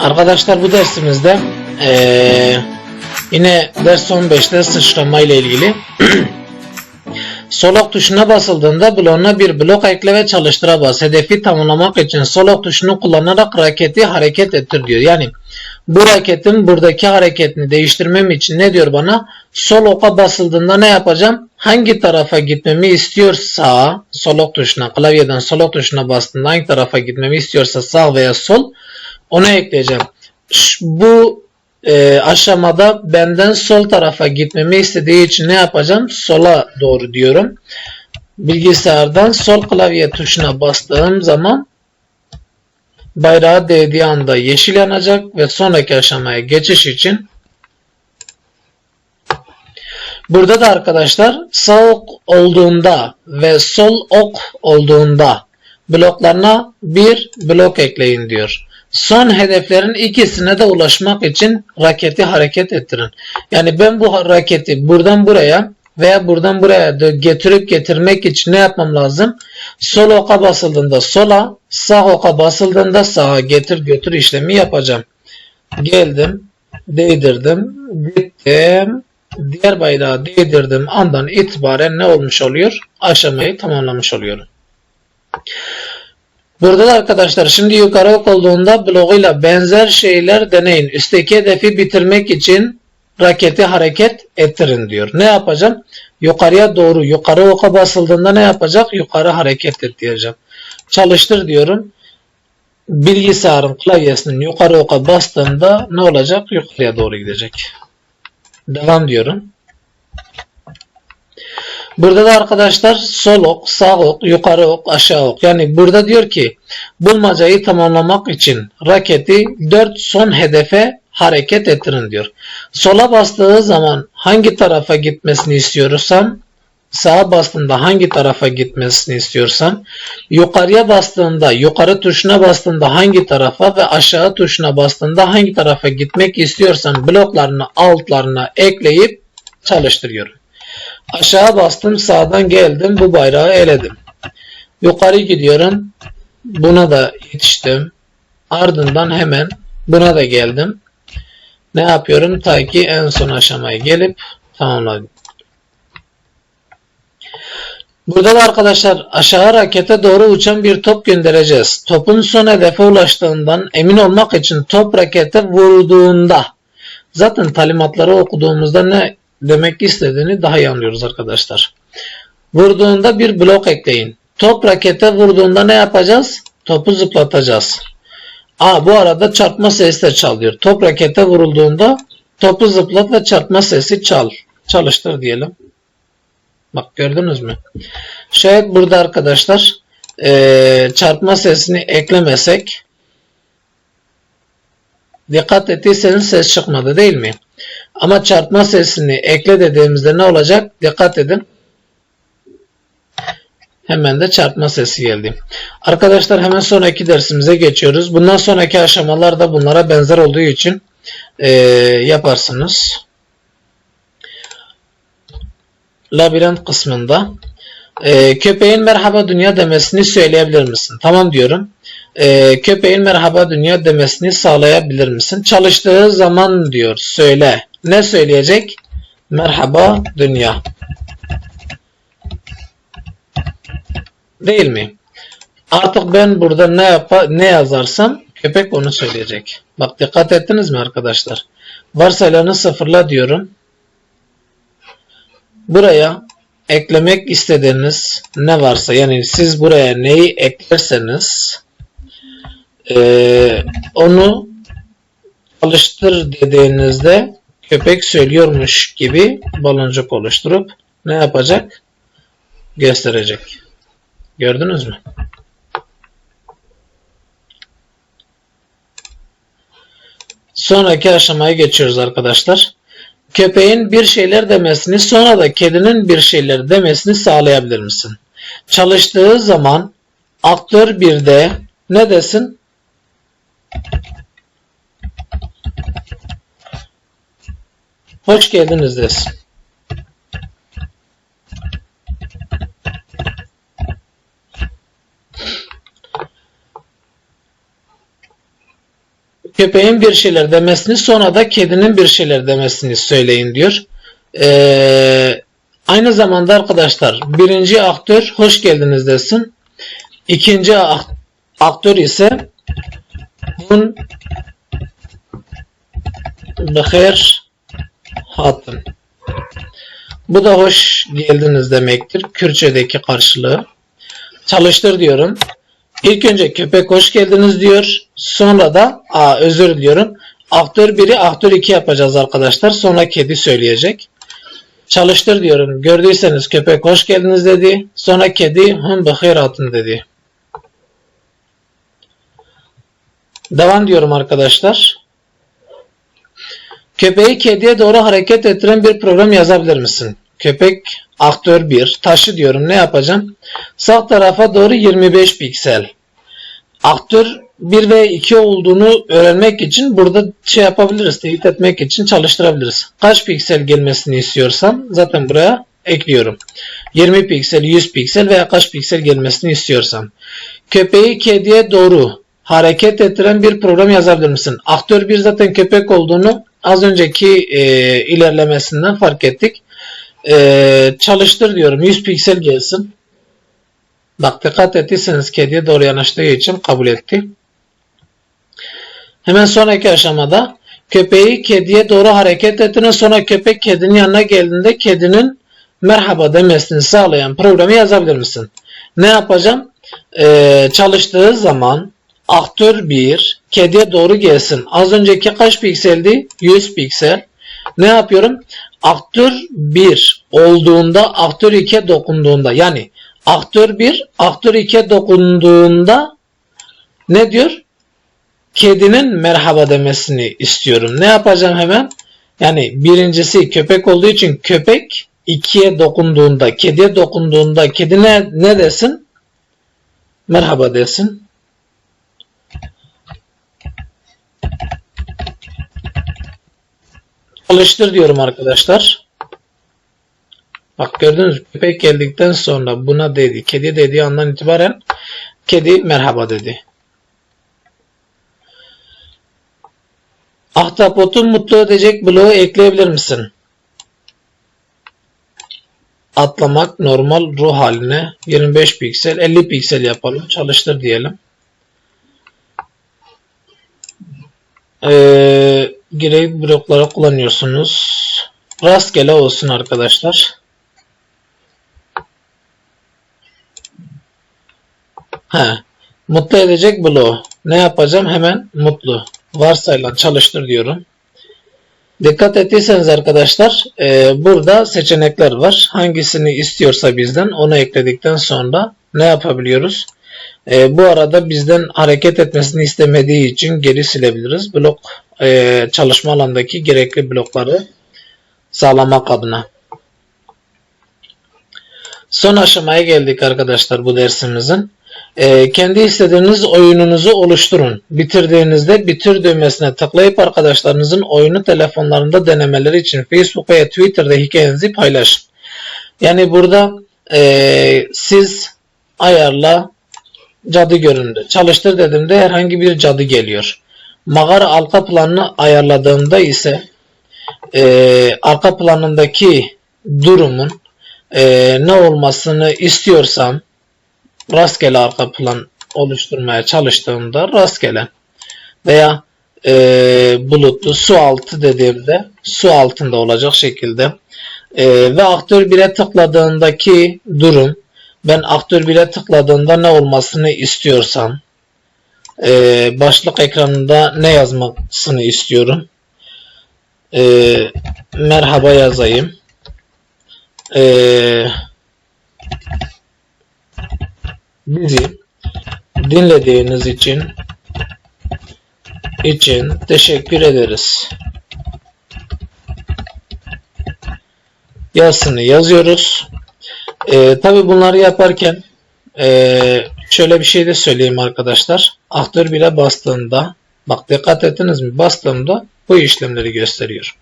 Arkadaşlar bu dersimizde eee, yine ders 15'te sıçrama ile ilgili sol ok tuşuna basıldığında bloğuna bir blok ekle ve çalıştıra bas. Hedefi tamamlamak için sol ok tuşunu kullanarak raketi hareket ettir diyor. Yani bu raketin buradaki hareketini değiştirmem için ne diyor bana? Sol oka basıldığında ne yapacağım? Hangi tarafa gitmemi istiyorsa sol ok tuşuna klavyeden sol ok tuşuna bastığında hangi tarafa gitmemi istiyorsa sağ veya sol onu ekleyeceğim. Bu e, aşamada benden sol tarafa gitmemi istediği için ne yapacağım? Sola doğru diyorum. Bilgisayardan sol klavye tuşuna bastığım zaman bayrağı değdiği anda yeşil yanacak ve sonraki aşamaya geçiş için Burada da arkadaşlar sağ ok olduğunda ve sol ok olduğunda bloklarına bir blok ekleyin diyor. Son hedeflerin ikisine de ulaşmak için raketi hareket ettirin. Yani ben bu raketi buradan buraya veya buradan buraya getirip getirmek için ne yapmam lazım? Sol oka basıldığında sola, sağ oka basıldığında sağa getir götür işlemi yapacağım. Geldim, değdirdim, gittim, diğer bayrağı değdirdim andan itibaren ne olmuş oluyor? Aşamayı tamamlamış oluyorum. Burada da arkadaşlar şimdi yukarı olduğunda bloğuyla benzer şeyler deneyin. Üstteki hedefi bitirmek için raketi hareket ettirin diyor. Ne yapacağım? Yukarıya doğru yukarı oka basıldığında ne yapacak? Yukarı hareket et diyeceğim. Çalıştır diyorum. Bilgisayarın klavyesinin yukarı oka bastığında ne olacak? Yukarıya doğru gidecek. Devam diyorum. Burada da arkadaşlar sol ok, sağ ok, yukarı ok, aşağı ok. Yani burada diyor ki bulmacayı tamamlamak için raketi 4 son hedefe hareket ettirin diyor. Sola bastığı zaman hangi tarafa gitmesini istiyorsam sağa bastığında hangi tarafa gitmesini istiyorsam yukarıya bastığında yukarı tuşuna bastığında hangi tarafa ve aşağı tuşuna bastığında hangi tarafa gitmek istiyorsam bloklarını altlarına ekleyip çalıştırıyorum. Aşağı bastım sağdan geldim bu bayrağı eledim. Yukarı gidiyorum. Buna da yetiştim. Ardından hemen buna da geldim. Ne yapıyorum? Ta ki en son aşamaya gelip tamamladım. Burada da arkadaşlar aşağı rakete doğru uçan bir top göndereceğiz. Topun son hedefe ulaştığından emin olmak için top rakete vurduğunda zaten talimatları okuduğumuzda ne demek istediğini daha iyi anlıyoruz arkadaşlar. Vurduğunda bir blok ekleyin. Top rakete vurduğunda ne yapacağız? Topu zıplatacağız. Aa, bu arada çarpma sesi de çalıyor. Top rakete vurulduğunda topu zıplat ve çarpma sesi çal. Çalıştır diyelim. Bak gördünüz mü? Şayet burada arkadaşlar eee, çarpma sesini eklemesek dikkat ettiyseniz ses çıkmadı değil mi? Ama çarpma sesini ekle dediğimizde ne olacak? Dikkat edin. Hemen de çarpma sesi geldi. Arkadaşlar hemen sonraki dersimize geçiyoruz. Bundan sonraki aşamalar da bunlara benzer olduğu için eee, yaparsınız. Labirent kısmında eee, köpeğin merhaba dünya demesini söyleyebilir misin? Tamam diyorum. Eee, köpeğin merhaba dünya demesini sağlayabilir misin? Çalıştığı zaman diyor söyle. Ne söyleyecek? Merhaba dünya. Değil mi? Artık ben burada ne ne yazarsam köpek onu söyleyecek. Bak dikkat ettiniz mi arkadaşlar? Varsayılanı sıfırla diyorum. Buraya eklemek istediğiniz ne varsa yani siz buraya neyi eklerseniz eee, onu çalıştır dediğinizde köpek söylüyormuş gibi baloncuk oluşturup ne yapacak? Gösterecek. Gördünüz mü? Sonraki aşamaya geçiyoruz arkadaşlar. Köpeğin bir şeyler demesini sonra da kedinin bir şeyler demesini sağlayabilir misin? Çalıştığı zaman aktör bir de ne desin? Hoş geldiniz desin. köpeğin bir şeyler demesini sonra da kedinin bir şeyler demesini söyleyin diyor. Ee, aynı zamanda arkadaşlar birinci aktör hoş geldiniz desin. İkinci ak- aktör ise bun Bekir Hatun. Bu da hoş geldiniz demektir. Kürtçedeki karşılığı. Çalıştır diyorum. İlk önce köpek hoş geldiniz diyor. Sonra da aa, özür diliyorum. Aktör 1'i aktör 2 yapacağız arkadaşlar. Sonra kedi söyleyecek. Çalıştır diyorum. Gördüyseniz köpek hoş geldiniz dedi. Sonra kedi hım bakır atın dedi. Devam diyorum arkadaşlar. Köpeği kediye doğru hareket ettiren bir program yazabilir misin? Köpek aktör 1. Taşı diyorum. Ne yapacağım? Sağ tarafa doğru 25 piksel. Aktör 1 ve 2 olduğunu öğrenmek için burada şey yapabiliriz. Teyit etmek için çalıştırabiliriz. Kaç piksel gelmesini istiyorsam zaten buraya ekliyorum. 20 piksel, 100 piksel veya kaç piksel gelmesini istiyorsam. Köpeği kediye doğru hareket ettiren bir program yazabilir misin? Aktör 1 zaten köpek olduğunu az önceki e, ilerlemesinden fark ettik. E, çalıştır diyorum. 100 piksel gelsin. Bak dikkat ettiyseniz kediye doğru yanaştığı için kabul etti. Hemen sonraki aşamada köpeği kediye doğru hareket ettirin sonra köpek kedinin yanına geldiğinde kedinin merhaba demesini sağlayan programı yazabilir misin? Ne yapacağım? Ee, çalıştığı zaman aktör 1 kediye doğru gelsin. Az önceki kaç pikseldi? 100 piksel. Ne yapıyorum? Aktör 1 olduğunda aktör 2'ye dokunduğunda yani aktör 1 aktör 2'ye dokunduğunda ne diyor? Kedinin merhaba demesini istiyorum. Ne yapacağım hemen? Yani birincisi köpek olduğu için köpek ikiye dokunduğunda, kediye dokunduğunda kedi ne, ne desin? Merhaba desin. Çalıştır diyorum arkadaşlar. Bak gördünüz? Köpek geldikten sonra buna dedi. Kedi dediği andan itibaren kedi merhaba dedi. Ahtapotu mutlu edecek bloğu ekleyebilir misin? Atlamak normal ruh haline 25 piksel 50 piksel yapalım. Çalıştır diyelim. Ee, gerekli blokları kullanıyorsunuz. Rastgele olsun arkadaşlar. He. Mutlu edecek bloğu. Ne yapacağım? Hemen mutlu. Varsayılan çalıştır diyorum. Dikkat ettiyseniz arkadaşlar e, burada seçenekler var. Hangisini istiyorsa bizden onu ekledikten sonra ne yapabiliyoruz? E, bu arada bizden hareket etmesini istemediği için geri silebiliriz. Blok e, çalışma alandaki gerekli blokları sağlamak adına. Son aşamaya geldik arkadaşlar bu dersimizin. E, kendi istediğiniz oyununuzu oluşturun. Bitirdiğinizde bitir düğmesine tıklayıp arkadaşlarınızın oyunu telefonlarında denemeleri için Facebook veya Twitter'da hikayenizi paylaşın. Yani burada e, siz ayarla cadı göründü. Çalıştır dediğimde herhangi bir cadı geliyor. Mağara arka planını ayarladığımda ise e, arka planındaki durumun e, ne olmasını istiyorsam rastgele arka plan oluşturmaya çalıştığımda rastgele veya e, bulutlu su altı dediğimde su altında olacak şekilde e, ve aktör 1'e tıkladığındaki durum ben aktör 1'e tıkladığında ne olmasını istiyorsam e, başlık ekranında ne yazmasını istiyorum e, merhaba yazayım eee bizi dinlediğiniz için için teşekkür ederiz. Yazısını yazıyoruz. Ee, Tabi bunları yaparken e, şöyle bir şey de söyleyeyim arkadaşlar. Aktör bile bastığında bak dikkat ettiniz mi? Bastığımda bu işlemleri gösteriyor.